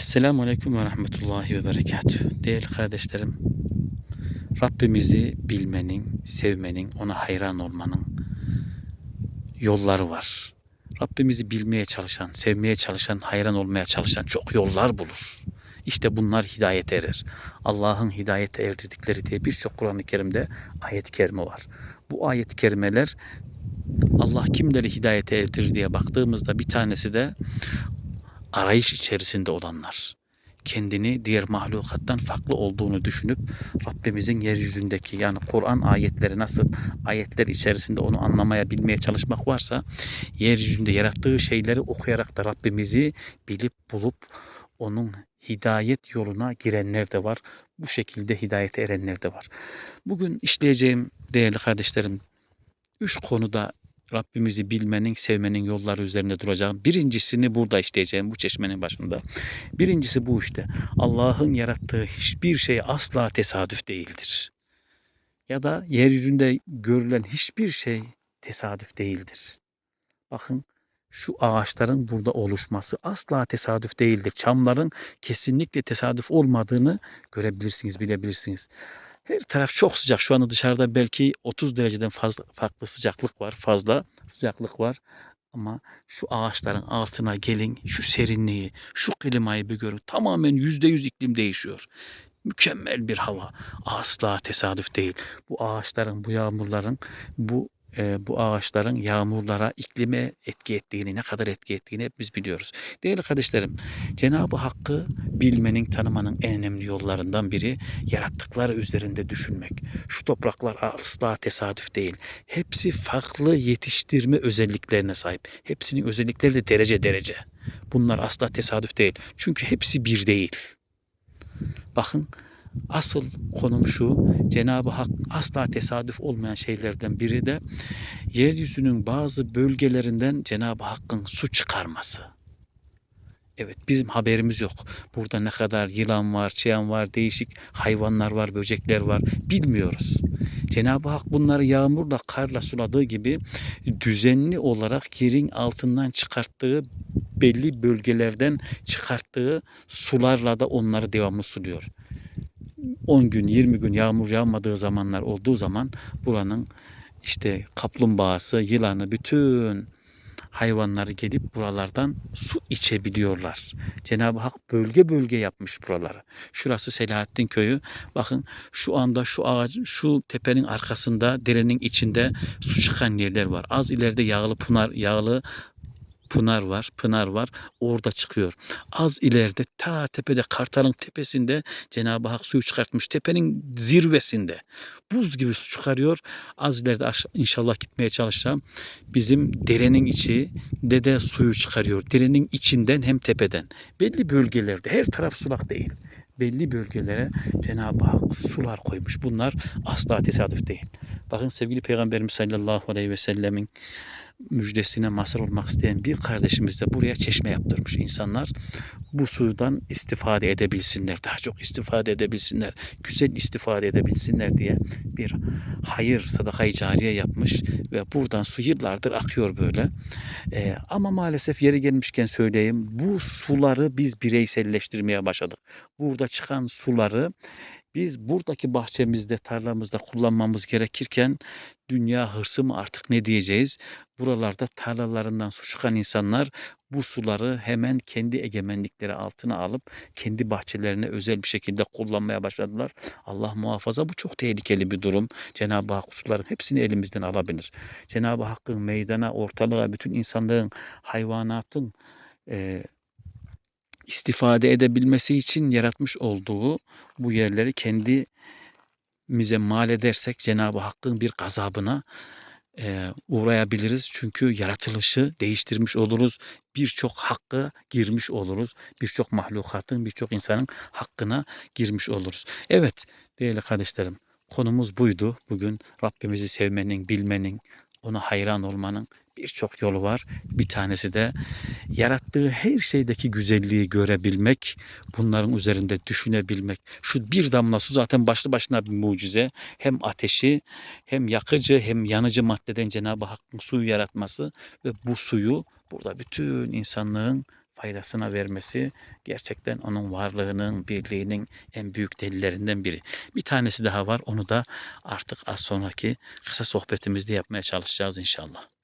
Esselamu Aleyküm ve Rahmetullahi ve Berekatühü. Değerli kardeşlerim, Rabbimizi bilmenin, sevmenin, ona hayran olmanın yolları var. Rabbimizi bilmeye çalışan, sevmeye çalışan, hayran olmaya çalışan çok yollar bulur. İşte bunlar hidayete erer. Allah'ın hidayete erdirdikleri diye birçok Kur'an-ı Kerim'de ayet-i kerime var. Bu ayet-i kerimeler Allah kimleri hidayete erdirir diye baktığımızda bir tanesi de arayış içerisinde olanlar. Kendini diğer mahlukattan farklı olduğunu düşünüp Rabbimizin yeryüzündeki yani Kur'an ayetleri nasıl ayetler içerisinde onu anlamaya bilmeye çalışmak varsa yeryüzünde yarattığı şeyleri okuyarak da Rabbimizi bilip bulup onun hidayet yoluna girenler de var. Bu şekilde hidayete erenler de var. Bugün işleyeceğim değerli kardeşlerim üç konuda Rabbimizi bilmenin, sevmenin yolları üzerinde duracağım. Birincisini burada işleyeceğim bu çeşmenin başında. Birincisi bu işte. Allah'ın yarattığı hiçbir şey asla tesadüf değildir. Ya da yeryüzünde görülen hiçbir şey tesadüf değildir. Bakın şu ağaçların burada oluşması asla tesadüf değildir. Çamların kesinlikle tesadüf olmadığını görebilirsiniz, bilebilirsiniz. Her taraf çok sıcak. Şu anda dışarıda belki 30 dereceden fazla farklı sıcaklık var. Fazla sıcaklık var. Ama şu ağaçların altına gelin, şu serinliği, şu klimayı bir görün. Tamamen %100 iklim değişiyor. Mükemmel bir hava. Asla tesadüf değil. Bu ağaçların, bu yağmurların, bu e, bu ağaçların yağmurlara, iklime etki ettiğini, ne kadar etki ettiğini hepimiz biliyoruz. Değerli kardeşlerim, Cenab-ı Hakk'ı bilmenin, tanımanın en önemli yollarından biri yarattıkları üzerinde düşünmek. Şu topraklar asla tesadüf değil. Hepsi farklı yetiştirme özelliklerine sahip. Hepsinin özellikleri de derece derece. Bunlar asla tesadüf değil. Çünkü hepsi bir değil. Bakın asıl konum şu. Cenab-ı Hak asla tesadüf olmayan şeylerden biri de yeryüzünün bazı bölgelerinden Cenab-ı Hakk'ın su çıkarması. Evet bizim haberimiz yok. Burada ne kadar yılan var, çıyan var, değişik hayvanlar var, böcekler var bilmiyoruz. Cenab-ı Hak bunları yağmurla, karla suladığı gibi düzenli olarak yerin altından çıkarttığı belli bölgelerden çıkarttığı sularla da onları devamlı suluyor. 10 gün, 20 gün yağmur yağmadığı zamanlar olduğu zaman buranın işte kaplumbağası, yılanı, bütün hayvanları gelip buralardan su içebiliyorlar. Cenab-ı Hak bölge bölge yapmış buraları. Şurası Selahattin köyü. Bakın şu anda şu ağaç, şu tepenin arkasında, derenin içinde su çıkan yerler var. Az ileride yağlı pınar, yağlı pınar var, pınar var. Orada çıkıyor. Az ileride ta tepede Kartal'ın tepesinde Cenab-ı Hak suyu çıkartmış. Tepenin zirvesinde. Buz gibi su çıkarıyor. Az ileride inşallah gitmeye çalışacağım. Bizim derenin içi de de suyu çıkarıyor. Derenin içinden hem tepeden. Belli bölgelerde her taraf sulak değil. Belli bölgelere Cenab-ı Hak sular koymuş. Bunlar asla tesadüf değil. Bakın sevgili Peygamberimiz sallallahu aleyhi ve sellemin müjdesine mazhar olmak isteyen bir kardeşimiz de buraya çeşme yaptırmış insanlar. Bu sudan istifade edebilsinler, daha çok istifade edebilsinler, güzel istifade edebilsinler diye bir hayır sadakayı cariye yapmış ve buradan su yıllardır akıyor böyle. Ee, ama maalesef yeri gelmişken söyleyeyim bu suları biz bireyselleştirmeye başladık. Burada çıkan suları biz buradaki bahçemizde, tarlamızda kullanmamız gerekirken dünya hırsı mı artık ne diyeceğiz? Buralarda tarlalarından su çıkan insanlar bu suları hemen kendi egemenlikleri altına alıp kendi bahçelerine özel bir şekilde kullanmaya başladılar. Allah muhafaza bu çok tehlikeli bir durum. Cenab-ı Hak suların hepsini elimizden alabilir. Cenab-ı Hakk'ın meydana, ortalığa, bütün insanlığın, hayvanatın e, istifade edebilmesi için yaratmış olduğu bu yerleri kendimize mal edersek Cenab-ı Hakk'ın bir gazabına e, uğrayabiliriz. Çünkü yaratılışı değiştirmiş oluruz. Birçok hakkı girmiş oluruz. Birçok mahlukatın, birçok insanın hakkına girmiş oluruz. Evet değerli kardeşlerim konumuz buydu. Bugün Rabbimizi sevmenin, bilmenin, ona hayran olmanın birçok yolu var. Bir tanesi de yarattığı her şeydeki güzelliği görebilmek, bunların üzerinde düşünebilmek. Şu bir damla su zaten başlı başına bir mucize. Hem ateşi hem yakıcı hem yanıcı maddeden Cenab-ı Hakk'ın suyu yaratması ve bu suyu burada bütün insanlığın faydasına vermesi gerçekten onun varlığının, birliğinin en büyük delillerinden biri. Bir tanesi daha var. Onu da artık az sonraki kısa sohbetimizde yapmaya çalışacağız inşallah.